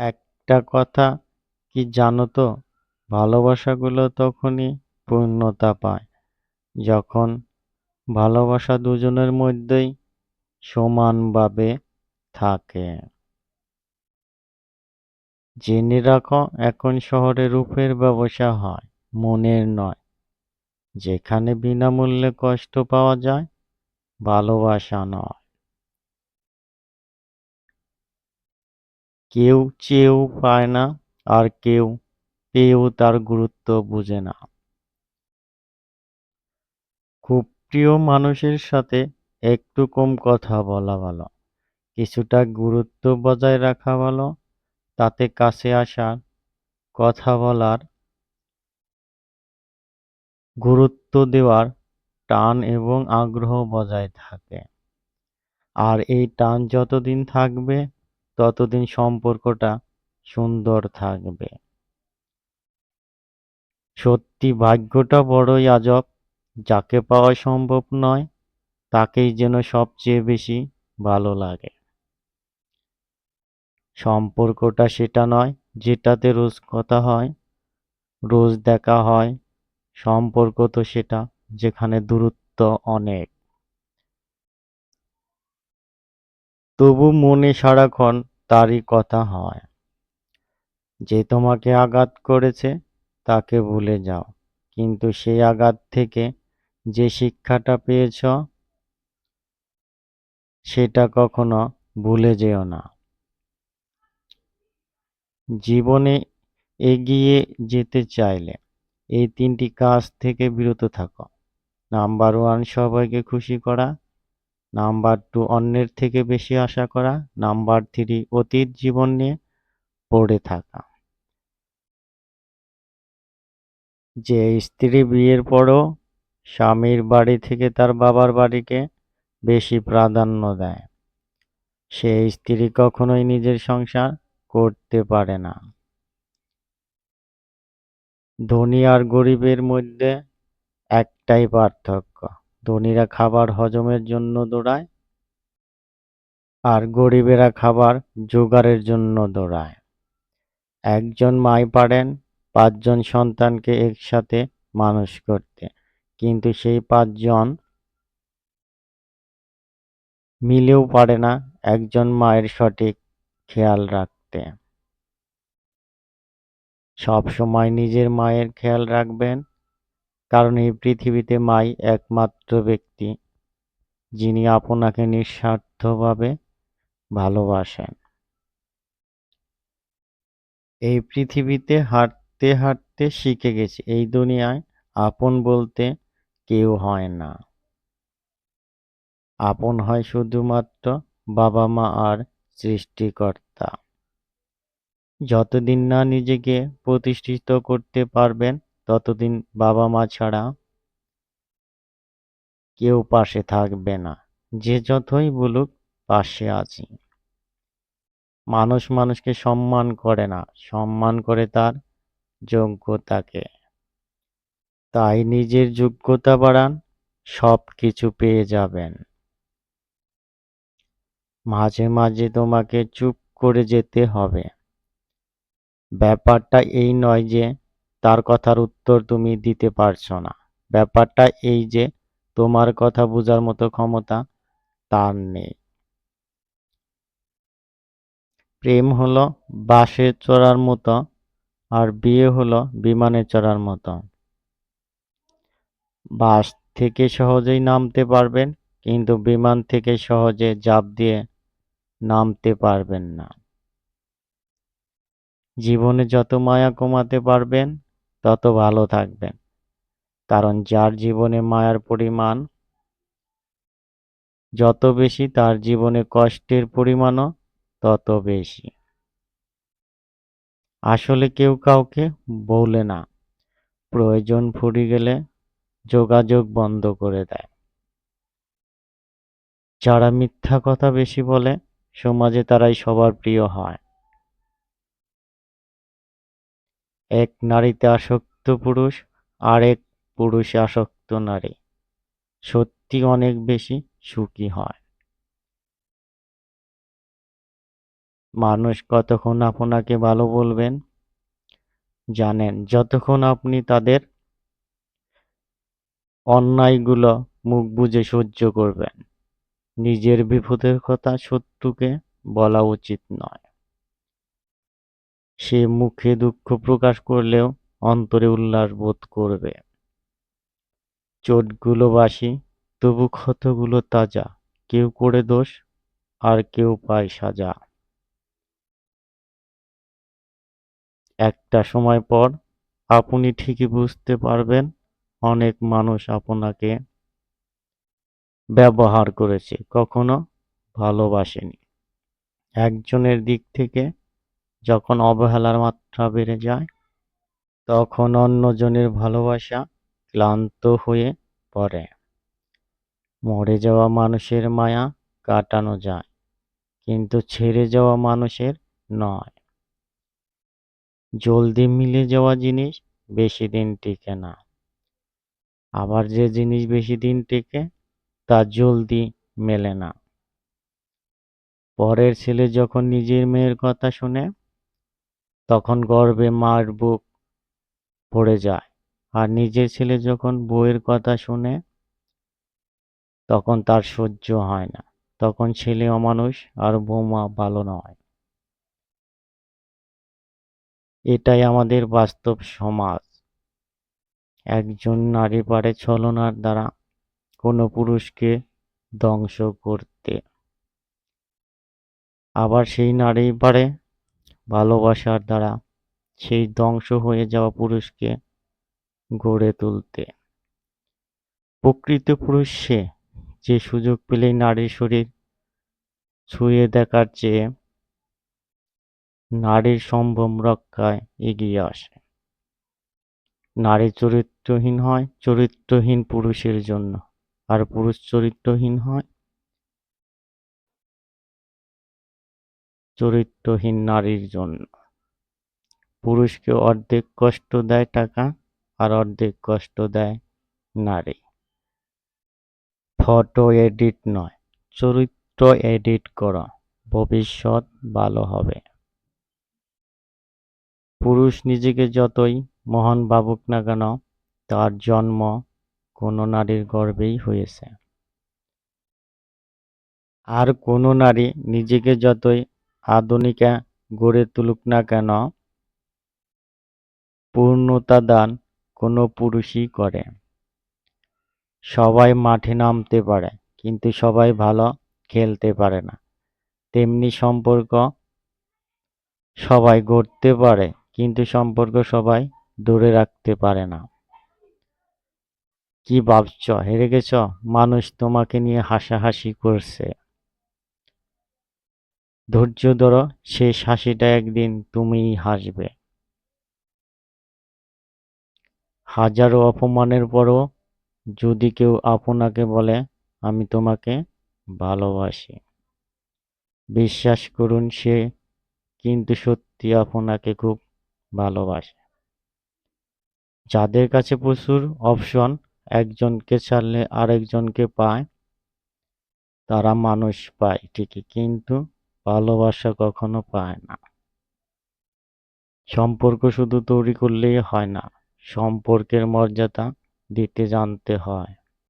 একটা কথা কি জানো তো? ভালোবাসাগুলো তখনই পূর্ণতা পায় যখন ভালোবাসা দুজনের মধ্যেই সমানভাবে থাকে। জেনে রাখো, এখন শহরে রূপের ব্যবসা হয়, মনের নয়। যেখানে বিনামূল্যে কষ্ট পাওয়া যায়, ভালোবাসা নয়। কেউ চেয়েও পায় না আর কেউ পেয়েও তার গুরুত্ব বুঝে না। খুব প্রিয় মানুষের সাথে একটু কম কথা বলা ভালো। কিছুটা গুরুত্ব বজায় রাখা ভালো। তাতে কাছে আসার কথা বলার, গুরুত্ব দেওয়ার টান এবং আগ্রহ বজায় থাকে। আর এই টান যতদিন থাকবে ততদিন সম্পর্কটা সুন্দর থাকবে। সত্যি ভাগ্যটা বড়ই আজব। যাকে পাওয়া সম্ভব নয়, তাকেই যেন সবচেয়ে বেশি ভালো লাগে। সম্পর্কটা সেটা নয় যেটাতে রোজ কথা হয়, রোজ দেখা হয়। সম্পর্ক তো সেটা যেখানে দূরত্ব অনেক। তবু মনে সারাক্ষণ তারই কথা হয়। যে তোমাকে আঘাত করেছে, তাকে ভুলে যাও। কিন্তু সেই আঘাত থেকে যে শিক্ষাটা পেয়েছ, সেটা কখনো ভুলে যেও না। জীবনে এগিয়ে যেতে চাইলে এই তিনটি কাজ থেকে বিরত থাকো। নাম্বার ওয়ান, সবাইকে খুশি করা। নাম্বার টু অন্যের থেকে বেশি আশা করা, নাম্বার থ্রি অতীত জীবন নিয়ে পড়ে থাকা। যে স্ত্রী বিয়ের পরও স্বামীর বাড়ি থেকে তার বাবার বাড়িকে বেশি প্রাধান্য দেয়। সে স্ত্রী কখনোই নিজের সংসার করতে পারে না। ধনী আর গরিবের মধ্যে একটাই পার্থক্য। ধনীরা খাবার হজমের জন্য দৌড়ায় আর গরিবেরা খাবার জোগাড়ের জন্য দৌড়ায়। একজন মাই পারেন, পাঁচজন সন্তানকে একসাথে মানুষ করতে। কিন্তু সেই পাঁচজন মিলেও পারে না একজন মায়ের সঠিক খেয়াল রাখতে। সব সময় নিজের মায়ের খেয়াল রাখবেন কারণ এই পৃথিবীতে মাই একমাত্র ব্যক্তি, যিনি আপনাকে নিঃস্বার্থভাবে ভালোবাসেন। এই পৃথিবীতে হাঁটতে হাঁটতে শিখে গেছি, এই দুনিয়ায় আপন বলতে কেউ হয় না। আপন হয় শুধুমাত্র বাবা মা আর সৃষ্টিকর্তা। যতদিন না নিজেকে প্রতিষ্ঠিত করতে পারবেন ততদিন বাবা মা ছাড়া কেউ পাশে থাকবে না। যে যতই বলুক, পাশে আছি। মানুষ মানুষকে সম্মান করে না। সম্মান করে তার যোগ্যতাকে। তাই নিজের যোগ্যতা বাড়ান সব কিছু পেয়ে যাবেন। মাঝে মাঝে তোমাকে চুপ করে যেতে হবে। ব্যাপারটা এই নয় যে তার কথার উত্তর তুমি দিতে পারছ না। ব্যাপারটা এই যে, তোমার কথা বোঝার মতো ক্ষমতা তার নেই। প্রেম হলো বাসে চড়ার মতো আর বিয়ে হলো বিমানে চড়ার মতো। বাস থেকে সহজেই নামতে পারবেন, কিন্তু বিমান থেকে সহজে জাপ দিয়ে নামতে পারবেন না। জীবনে যত মায়া কমাতে পারবেন তত ভালো থাকবেন। কারণ যার জীবনে মায়ার পরিমাণ, যত বেশি তার জীবনে কষ্টের পরিমাণও তত বেশি। আসলে কেউ কাউকে বলে না, প্রয়োজন ফুরিয়ে গেলে যোগাযোগ বন্ধ করে দেয়। যারা মিথ্যা কথা বেশি বলে, সমাজে তারাই সবার প্রিয় হয়। এক নারীতে আসক্ত পুরুষ, আর এক পুরুষে আসক্ত নারী। সত্যি অনেক বেশি সুখী হয়। মানুষ কতক্ষণ আপনাকে ভালো বলবেন? জানেন, যতক্ষণ আপনি তাদের অন্যায়গুলো মুখ বুজে সহ্য করবেন। নিজের বিপদের কথা শত্রুকে বলা উচিত নয়। সে মুখে দুঃখ প্রকাশ করলেও অন্তরে উল্লাস বোধ করবে। চোটগুলো বাসি, তবু ক্ষতগুলো তাজা। কেউ করে দোষ, আর কেউ পায় সাজা। একটা সময় পর আপনি ঠিকই বুঝতে পারবেন, অনেক মানুষ আপনাকে ব্যবহার করেছে, কখনো ভালোবাসেনি। একজনের দিক থেকে যখন অবহেলার মাত্রা বেড়ে যায়, তখন অন্যজনের ভালোবাসা ক্লান্ত হয়ে পড়ে। মরে যাওয়া মানুষের মায়া কাটানো যায়, কিন্তু ছেড়ে যাওয়া মানুষের নয়। জলদি মিলে যাওয়া জিনিস বেশি দিন টিকে না। আবার যে জিনিস বেশি দিন টিকে, তা জলদি মেলে না। পরের ছেলে যখন নিজের মেয়ের কথা শুনে তখন গর্বে মার বুক পড়ে যায়। আর নিজের ছেলে যখন বউয়ের কথা শুনে, তখন তার সহ্য হয় না। তখন ছেলে অমানুষ আর বৌমা ভালো নয়। এটাই আমাদের বাস্তব সমাজ। একজন নারী পারে ছলনার দ্বারা কোনো পুরুষকে ধ্বংস করতে। আবার সেই নারী পারে ভালোবাসার দ্বারা সেই ধ্বংস হয়ে যাওয়া পুরুষকে গড়ে তুলতে। প্রকৃত পুরুষ সে যে সুযোগ পেলেই নারীর শরীর ছুঁয়ে দেখার চেয়ে নারীর সম্ভ্রম রক্ষায় এগিয়ে আসে। নারী চরিত্রহীন হয়, চরিত্রহীন পুরুষের জন্য। আর পুরুষ চরিত্রহীন হয় চরিত্রহীন নারীর জন্য। পুরুষকে অর্ধেক কষ্ট দেয় টাকা আর অর্ধেক কষ্ট দেয় নারী। ফটো এডিট নয়, চরিত্র এডিট করো। ভবিষ্যৎ ভালো হবে। পুরুষ নিজেকে যতই মহান ভাবুক না কেন, তার জন্ম কোনো নারীর গর্ভেই হয়েছে। আর কোনো নারী নিজেকে যতই আধুনিকা গড়ে তুলুক না কেন পূর্ণতা দান কোনো পুরুষই করে। সবাই মাঠে নামতে পারে, কিন্তু সবাই ভালো খেলতে পারে না। তেমনি সম্পর্ক সবাই গড়তে পারে, কিন্তু সম্পর্ক সবাই ধরে রাখতে পারে না। কি ভাবছ? হেরে গেছ? মানুষ তোমাকে নিয়ে হাসাহাসি করছে। ধৈর্য ধরো, শেষ হাসিটা একদিন তুমিই হাসবে। হাজারো অপমানের পরও যদি কেউ আপনাকে বলে, আমি তোমাকে ভালোবাসি। বিশ্বাস করুন, সে কিন্তু সত্যি আপনাকে খুব ভালোবাসে। যাদের কাছে প্রচুর অপশন, একজনকে ছাড়লে আরেকজনকে পায়, তারা মানুষ পায় ঠিকই। কিন্তু ভালোবাসা কখনো পায় না। সম্পর্ক শুধু তৈরি করলেই হয় না, সম্পর্কের মর্যাদা দিতে জানতে হয়।